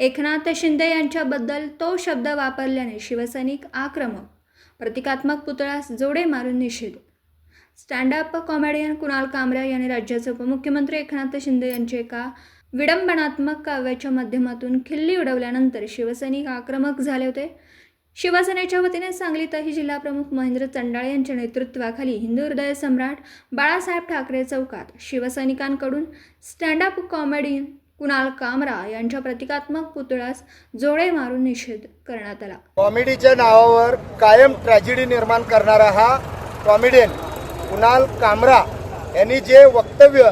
एकनाथ शिंदे यांच्याबद्दल तो शब्द वापरल्याने शिवसैनिक आक्रमक प्रतिकात्मक पुतळ्यास जोडे मारून निषेध. Stand up comedian Kunal Kamra यांनी राज्याचे उपमुख्यमंत्री एकनाथ शिंदे यांचे एका विडंबनात्मक काव्याच्या माध्यमातून खिल्ली उडवल्यानंतर शिवसैनिक आक्रमक झाले होते. शिवसेनेच्या वतीने सांगलीतही जिल्हाप्रमुख महेंद्र चंडाळे यांच्या नेतृत्वाखाली हिंदू हृदय सम्राट बाळासाहेब ठाकरे चौकात शिवसैनिकांकडून stand up comedian Kunal Kamra यांच्या प्रतिकात्मक पुतळ्यास जोडे मारून निषेध करण्यात आला. कॉमेडीच्या नावावर कायम ट्रॅजेडी निर्माण करणारा हा कॉमेडियन कुणाल कामरा यांनी जे वक्तव्य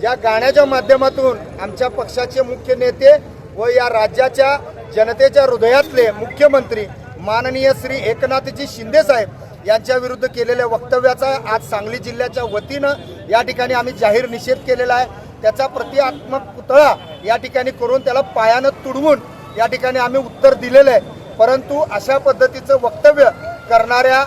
ज्या गाण्याच्या माध्यमातून आमच्या पक्षाचे मुख्य नेते व या राज्याच्या जनतेच्या हृदयातले मुख्यमंत्री माननीय श्री एकनाथजी शिंदे साहेब यांच्या विरुद्ध केलेल्या वक्तव्याचा आज सांगली जिल्ह्याच्या वतीनं या ठिकाणी आम्ही जाहीर निषेध केलेला आहे. त्याचा प्रतिकात्मक पुतळा या ठिकाणी करून त्याला पायानं तुडवून या ठिकाणी आम्ही उत्तर दिलेलं आहे. परंतु अशा पद्धतीचं वक्तव्य करणाऱ्या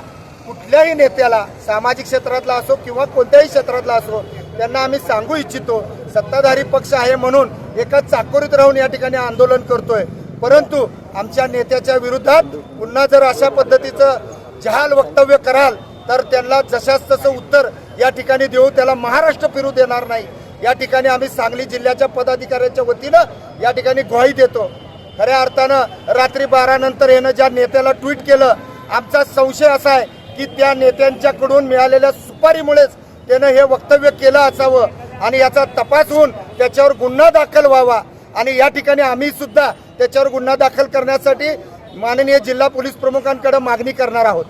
कुठल्याही नेत्याला सामाजिक क्षेत्रातला असो किंवा कोणत्याही क्षेत्रातला असो त्यांना आम्ही सांगू इच्छितो सत्ताधारी पक्ष आहे म्हणून एका चाकोरीत राहून या ठिकाणी आंदोलन करतोय. परंतु आमच्या नेत्याच्या विरोधात पुन्हा जर अशा पद्धतीचं जहाल वक्तव्य कराल तर त्यांना जशाच तसं उत्तर या ठिकाणी देऊ त्याला महाराष्ट्र फिरू देणार नाही. या ठिकाणी आम्ही सांगली जिल्ह्याच्या पदाधिकाऱ्यांच्या वतीनं या ठिकाणी ग्वाही देतो. खऱ्या अर्थानं रात्री बारानंतर येणं यानं ज्या नेत्याला ट्विट केलं आमचा संशय असा आहे की त्या नेत्यांच्याकडून मिळालेल्या सुपारीमुळेच त्यानं हे वक्तव्य केलं असावं आणि याचा तपास होऊन त्याच्यावर गुन्हा दाखल व्हावा. आणि या ठिकाणी आम्ही सुद्धा त्याच्यावर गुन्हा दाखल करण्यासाठी माननीय जिल्हा पोलीस प्रमुखांकडे मागणी करणार आहोत.